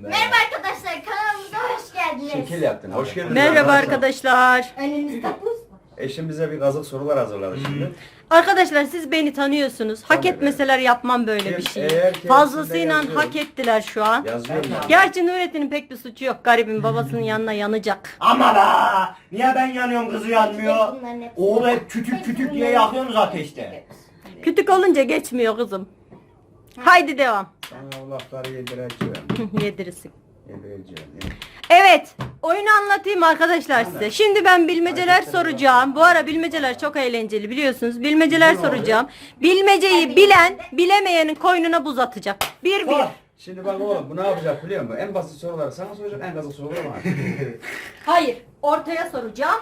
Merhaba arkadaşlar kanalımıza hoş geldiniz. Şekil yaptın. Hoş geldin. Merhaba arkadaşlar. Önünüzde buz. Eşim bize bir kazık sorular hazırladı şimdi. Arkadaşlar siz beni tanıyorsunuz. Hak Tabii. etmeseler yapmam böyle Kim- bir şey. eğer Fazlasıyla yazıyor. hak ettiler şu an. Gerçi Nurettin'in pek bir suçu yok. Garibin babasının yanına yanacak. Ama la! Niye ben yanıyorum kızı yanmıyor? Bunların hepsi- Oğlu hep kütük kütük diye yakıyorsunuz ateşte. Kütük olunca geçmiyor kızım. Haydi devam. Sana o lafları yedireceğim. Yedirisi. Yedireceğim. Evet, oyunu anlatayım arkadaşlar size. Şimdi ben bilmeceler soracağım. Bu ara bilmeceler çok eğlenceli biliyorsunuz. Bilmeceler soracağım. Bilmeceyi bilen, bilemeyenin koynuna buz atacak. Bir bir. Şimdi bak oğlum bu ne yapacak biliyor musun? En basit soruları sana soracak, en kazık soruları bana. Hayır, ortaya soracağım.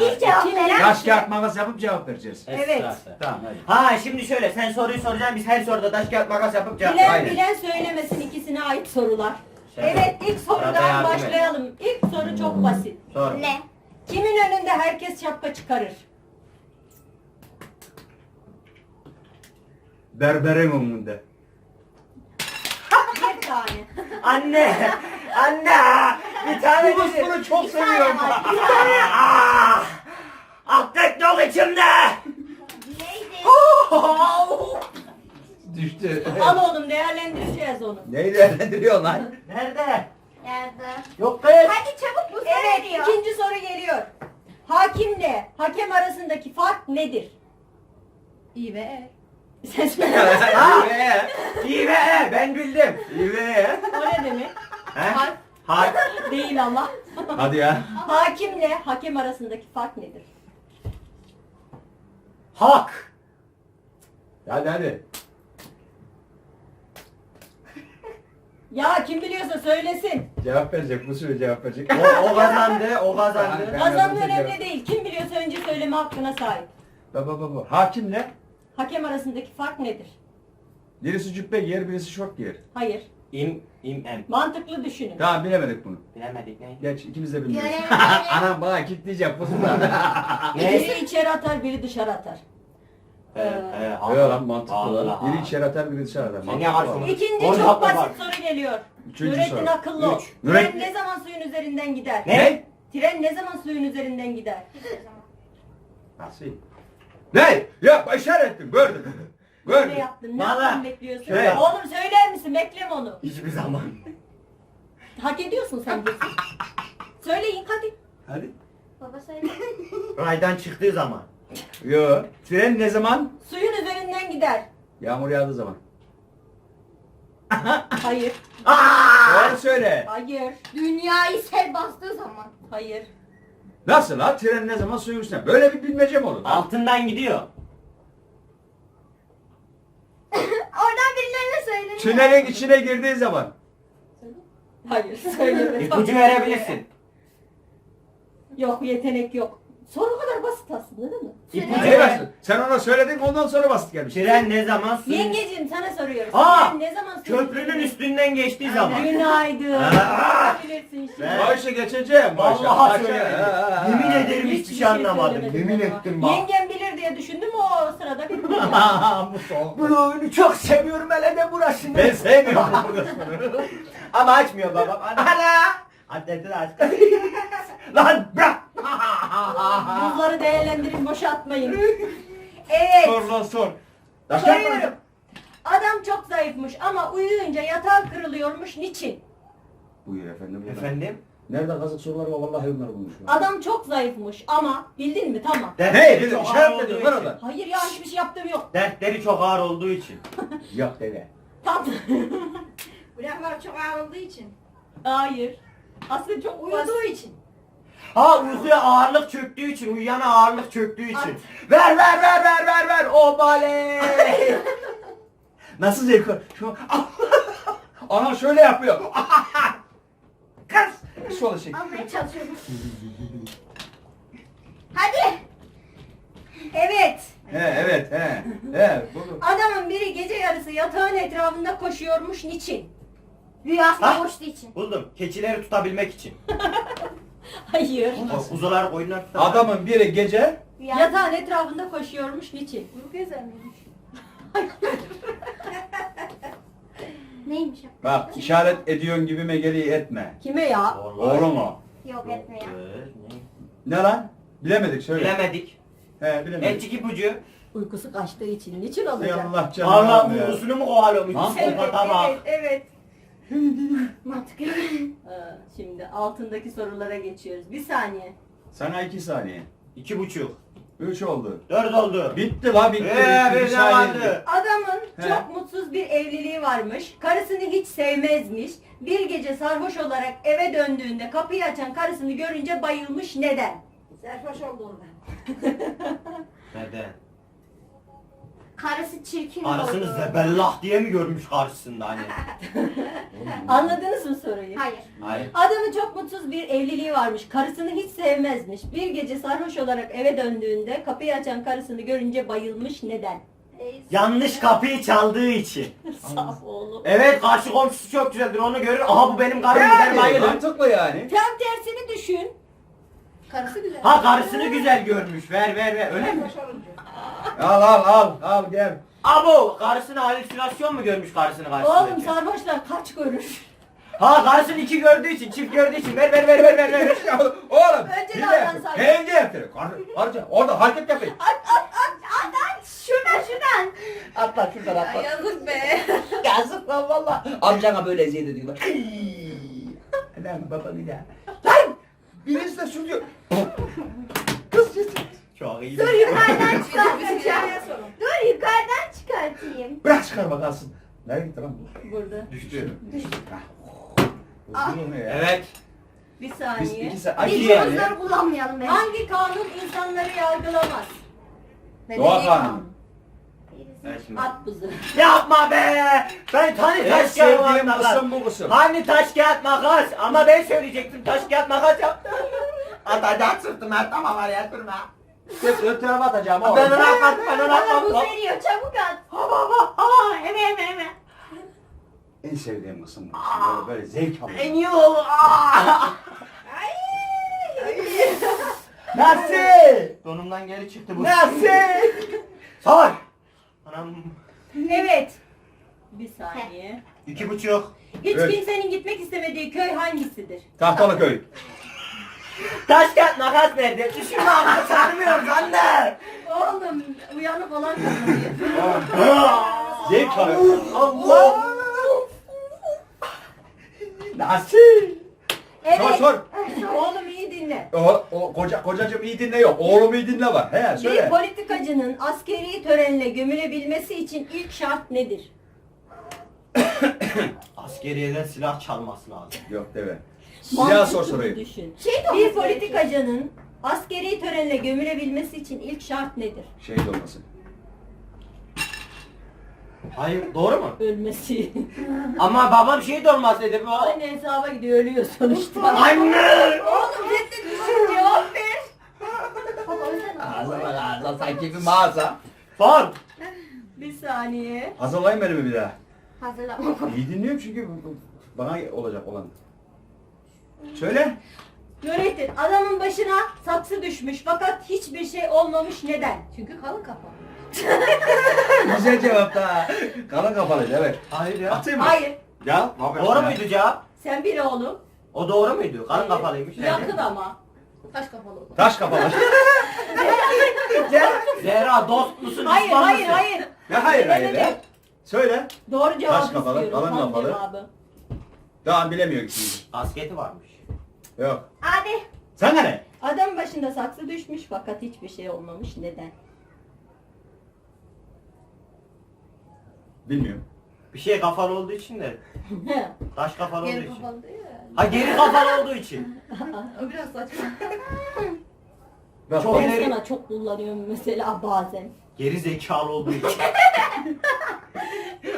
İlk cevap veren Taş kağıt makas yapıp cevap vereceğiz. Evet. Tamam hadi. Ha şimdi şöyle sen soruyu soracaksın biz her soruda taş kağıt makas yapıp cevap Bilen Aynen. bilen söylemesin ikisine ait sorular. Evet, ilk sorudan yardım et. başlayalım. İlk soru çok basit. Sor. ne? Kimin önünde herkes şapka çıkarır? Berberin umunda. Bir tane. Anne! Anne! Bir tane Bu dedi. bunu çok seviyorum. Bir tane. Ah! Atlet dolu içimde! Neydi? Düştü. Al oğlum değerlendireceğiz onu. Neyi değerlendiriyor lan? Nerede? Nerede? Yok kız. Hadi çabuk bu Evet, veriyor. ikinci soru geliyor. Hakimle hakem arasındaki fark nedir? İyi ve E. Sen söyle. Ha! İyi be. İyi be ben bildim. İyi be. o ne demek? He? Fark Ha? değil ama. Hadi ya. Hakimle hakem arasındaki fark nedir? Hak. Hadi hadi. Ya kim biliyorsa söylesin. Cevap verecek. Bu süre cevap verecek. O, o kazandı, o kazandı. Ben Kazanma önemli değil. Kim biliyorsa önce söyleme hakkına sahip. Baba baba. Hakimle Hakem arasındaki fark nedir? birisi cübbe giyer, birisi şort giyer. Hayır. İm, im, em. Mantıklı düşünün. Tamam bilemedik bunu. Bilemedik ne? Geç ikimiz de bilmiyoruz. Göremedim. Anam bana kilitleyecek bu. Ne? Biri içeri atar, biri dışarı atar. He, he, Öyle lan mantıklı Allah. lan. Biri içeri atar, biri dışarı atar. Sen Mantıklı var. karşılığında- İkinci Orada çok haklı basit var. soru geliyor. Üçüncü Nurettin soru. akıllı ol. Üç. Tren Nurettin- ne zaman suyun üzerinden gider? Ne? Tren ne zaman suyun üzerinden gider? Nasıl? Ne? Ya işaret ettim gördüm. Ne yaptın? Ne Vallahi. yaptın bekliyorsun? Şöyle. Oğlum söyler misin? Bekleme onu. Hiçbir zaman. Hak ediyorsun sen diyorsun. Söyleyin hadi. Hadi. Baba söyle. Raydan çıktığı zaman. Yo. Tren ne zaman? Suyun üzerinden gider. Yağmur yağdığı zaman. Hayır. Aa! Doğru söyle. Hayır. Dünyayı sel bastığı zaman. Hayır. Nasıl lan? Tren ne zaman suyun üstüne? Böyle bir bilmece mi olur? Altından gidiyor. Tünelin içine girdiği zaman. Hayır. Söyleme. İpucu verebilirsin. Yok yetenek yok. Soru kadar basit aslında değil mi? İpucu ver. basit? Sen ona söyledin ondan sonra basit gelmiş. Tren ne zaman suyun... Yengeciğim sana soruyorum. Aa! Tren ne zaman Köprünün üstünden geçtiği zaman. Günaydın. Aa! Bilirsin şimdi. Ben- Ayşe geçeceğim. Ayşe. Vallahi Ayşe. söylemedim. Ha, ha, ha. Yemin ederim Hiçbir şey şey anlamadım. Yemin ettim bak. Yengem bilir diye düşündüm o sırada. Bu soğuk. Bu oyunu çok seviyorum hele de burası. Ben sevmiyorum bu kısmını. Ama açmıyor babam. Ana! Atleti de aç. Lan bırak. Buzları değerlendirin boşaltmayın. Evet. Sor lan sor. Soruyorum. Adam çok zayıfmış ama uyuyunca yatağı kırılıyormuş. Niçin? Buyur efendim. buyur. Efendim? Nerede kazık soruları var vallahi bunları bulmuşum. Adam çok zayıfmış ama bildin mi? Tamam. Ne? Dertleri çok ağır işaret olduğu lan için. orada. Hayır ya hiçbir şey yaptığım yok. Dertleri çok ağır olduğu için. Yok dede. Tam. Bıraklar çok ağır olduğu için. Hayır. Aslında çok uyuduğu için. Ha uykuya ağırlık çöktüğü için, uyuyana ağırlık çöktüğü için. Ver ver ver ver ver ver o baley. Nasıl zevk Şu Ana şöyle yapıyor. Şöyle çek. Almaya çalışıyorum. Hadi. Evet. He evet he. He. Bu. Adamın biri gece yarısı yatağın etrafında koşuyormuş. Niçin? Rüyasında Ha? koştuğu için. Buldum. Keçileri tutabilmek için. Hayır. O Kuzular koyunlar tutabilmek Adamın biri gece Yatağın etrafında koşuyormuş. Niçin? Uyku gezer miymiş? Neymiş o? Bak işaret ediyorsun gibi megeli etme. Kime ya? Doğru mu? Yok etme ya. Ne lan? Bilemedik söyle. Bilemedik. He bilemedik. Elçik ipucu. Uykusu kaçtığı için niçin Ey alacak? Allah canım Allah uykusunu mu kovalıyormuş? Lan, Psikopata bak. evet. Mantıklı. Ee, Şimdi altındaki sorulara geçiyoruz. Bir saniye. Sana iki saniye. İki buçuk. Üç oldu. Dört oldu. Bitti la bitti. Eee bitti, bir saniye. vardı. Adamın He. çok mutsuz bir evliliği varmış. Karısını hiç sevmezmiş. Bir gece sarhoş olarak eve döndüğünde kapıyı açan karısını görünce bayılmış. Neden? Serhoş olduğundan. Neden? Karısı çirkin Karısını oldu. zebellah diye mi görmüş karşısında hani? Anladınız mı soruyu? Hayır. Hayır. Adamın çok mutsuz bir evliliği varmış. Karısını hiç sevmezmiş. Bir gece sarhoş olarak eve döndüğünde kapıyı açan karısını görünce bayılmış. Neden? Yanlış kapıyı çaldığı için. Saf oğlum. Evet karşı komşusu çok güzeldir onu görür. Aha bu benim karım gider bayılır. mantıklı yani. Tam tersini düşün. Karısı güzel. Ha karısını güzel görmüş. Ver ver ver. Öyle mi? Al al al al gel. Abo karısını halüsinasyon mu görmüş karısını karşısında? Oğlum sarhoşlar kaç görür? Ha karısını iki gördüğü için, çift gördüğü için. Ver ver ver ver ver. ver. Ya Oğlum. Önce bir davran dakika. sakin. Evde yaptırın. Harca. Orada hareket yapayım. At at at at at. Şuradan şuradan. Atla şuradan atla. Yazık be. Yazık lan valla. Amcana böyle eziyet ediyorlar. Lan baba bir daha. Birisi de sürüyor. Kız sesi. Çok iyi. Dur yukarıdan çıkartacağım. Dur yukarıdan çıkartayım. Bırak çıkarma kalsın. Nereye gitti lan bu? Burada. Düştü. Ah. Uzun mu ya? Evet. Bir Biz saniye. iki sa- Biz yani. kullanmayalım bence. Hangi kanun insanları yargılamaz? Doğa kanunu. At buzu. Yapma be! Ben hani taş kağıt sevdiğim makas. kısım bu kısım. Hani taş kağıt makas ama ben söyleyecektim taş kağıt makas yaptım. Atacak sırtıma tamam var ya sırma. Hep ön tarafa atacağım. Ben onu atmadım ben onu Bana buz atmadım. veriyor çabuk at. Ha baba ha eme eme eme. En sevdiğim kısım bu kısım. Böyle, böyle zevk alıyorum. En iyi. Aa! Nasıl? Donumdan geri çıktı bu. Nasıl? Sor. Anam. Evet. Bir saniye. İki buçuk. Hiç Evet. kimsenin gitmek istemediği köy hangisidir? Tahtalıköy. Taş kağıt makas nerede? Düşünme ama sarmıyoruz anne. Oğlum uyanık olan kazanıyor. Zevk. Allah. Nasıl? Evet. Sor sor. Oğlum dinle. O, o koca, kocacığım iyi dinle yok. Oğlum iyi dinle var. He Bir söyle. politikacının askeri törenle gömülebilmesi için ilk şart nedir? Askeriyeden silah çalması lazım. Yok deme. Bir daha sor soruyu. Düşün. Şey de Bir olması gerekiyor. politikacının askeri törenle gömülebilmesi için ilk şart nedir? Şehit olmasın. Hayır doğru mu? Ölmesi. Ama babam şehit olmaz dedi bu. Aynı hesaba gidiyor ölüyor sonuçta. Anne! Oğlum düşün cevap ver. Ağza bak ağza sanki bir mağaza. Sor. Bir saniye. Hazırlayın beni bir daha. Hazırlama. İyi dinliyorum çünkü bu- bu- bana olacak olan. Söyle. Nurettin adamın başına saksı düşmüş fakat hiçbir şey olmamış neden? Çünkü kalın kafa. Güzel cevap da. Kalın kafalıydı evet. Hayır ya. Atayım mı? Hayır. Ya. Doğru muydu cevap? Sen bir oğlum. O doğru muydu? Karın kafalıymış. Yakın ama. Taş kafalı oldu. Taş kafalı. Zehra dost musun? Hayır düşman hayır mısın? hayır. ne hayır hayır ya? Söyle. Doğru cevabı Taş kafalı, istiyorum. kalın Tam kafalı. cevabı. Daha bilemiyor ikimiz. Asketi varmış. Yok. Hadi. Sana ne? Adamın başında saksı düşmüş fakat hiçbir şey olmamış neden? Bilmiyorum. Bir şey kafalı olduğu için de. Taş kafalı olduğu Geri için. kafalı değil mi? Ha geri kafalı olduğu için. O biraz saçma. Bak, Çok. Ben ileri- sana çok kullanıyorum mesela bazen. Geri zekalı olduğu için.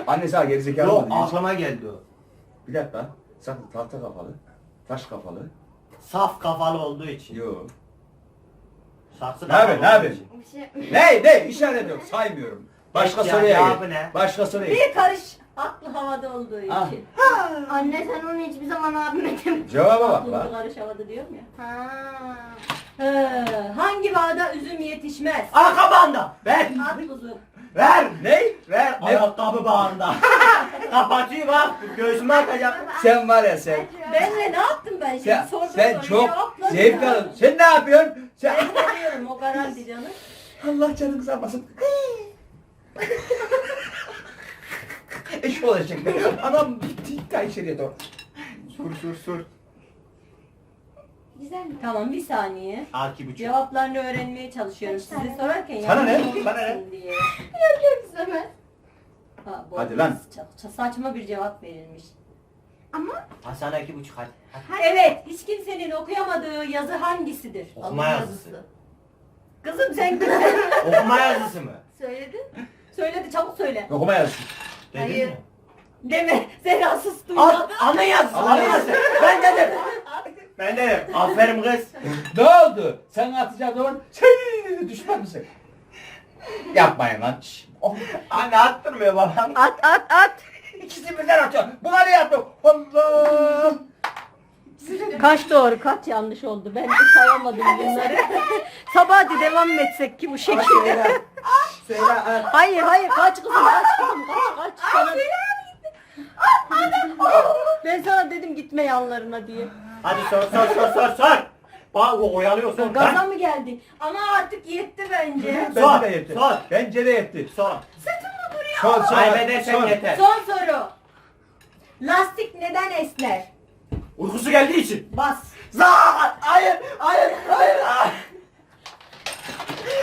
Annesi ha gerizekalı Yok mı diyor. aklıma geldi o. Bir dakika. Sakın tahta kafalı. Taş kafalı. Saf kafalı olduğu için. Yok. Saksı Ne yapıyorsun, ne olduğu yapıyorsun? için. Bir şey. Ne ne işaret yok saymıyorum. Başka ya, soruya cevabı? Başka soruya Bir karış aklı havada olduğu Ah. için. Anne sen onu hiçbir zaman abime deme. Cevaba bak Aklı lan. karış havada diyorum ya. Ha. He, hangi bağda üzüm yetişmez? Arkabanda. Ben. At buzu. Ver. Ne? Ver. Ne? Ayakkabı bağında. Kapatıyor bak. Göğsüme atacak. Sen var ya sen. Benle ne yaptım ben şimdi? Sen, Sordum sen çok zevk alın. Sen ne yapıyorsun? Sen... Ben veriyorum o garanti canım. Allah canınızı almasın. Eş olacak. Anam gitti gitti içeriye doğru. Sur sur sur. Güzel mi? Tamam bir saniye. Aki buçuk. Cevaplarını öğrenmeye çalışıyorum size sorarken. Sana ne? Sana ne? Diye. Çok istemez. Ha, bu Hadi lan. sa- Saçma bir cevap verilmiş. Ama Hasan iki buçuk hadi. hadi. Evet, hiç kimsenin okuyamadığı yazı hangisidir? Okuma yazısı. Kızım sen git. Okuma yazısı mı? söyledin. Söyledi çabuk söyle. Okuma yazsın. Dedin Hayır. mi? Deme. Zehra sus duyma. Al, ana yazısı, Ana yazısı. Ben dedim. Ben dedim. Aferin kız. Ne oldu? Sen atacağın zaman sen düşman mısın? Yapmayın lan. Şş. Oh, Anne attırmıyor babam. At at at. İkisi birden atıyor. Buna ne yaptı? Allah! Kaç doğru kaç yanlış oldu. Ben de sayamadım bunları. Sabah hadi devam etsek ki bu şekilde. Söyle. Ha. Hayır hayır kaç kızım kaç kızım kaç kaç. Sana... Ben sana dedim gitme yanlarına diye. Hadi sor sor sor sor sor. Bak o oyalıyor sor. Gaza mı geldi? Ama artık yetti bence. Bence Sor, de yetti. sor. Bence de yetti. Sor. Sor, sor. Kaybedersen sor. yeter. Son soru. Lastik neden esner? Uykusu geldiği için. Bas. Zaa! Hayır, hayır, hayır. hayır.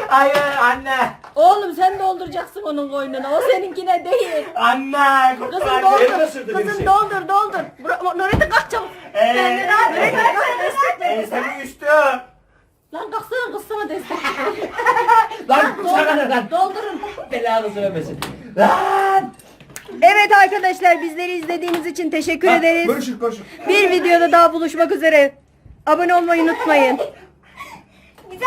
Hayır anne. Oğlum sen dolduracaksın onun koynuna. O seninkine değil. Anne. Kızım kurtar doldur. beni. Isırdı Kızım birisi. doldur doldur. Bura- Nurettin kalk çabuk. Ee, Kendini al. Nurettin kalk destek ver. Ensemin üstü. Lan kalksana kız sana destek. Lan sana lan. Doldurun. Belanızı vermesin. Lan! Evet arkadaşlar bizleri izlediğiniz için teşekkür Ha, ederiz. Görüşürüz görüşürüz. Bir videoda daha buluşmak üzere. Abone olmayı unutmayın.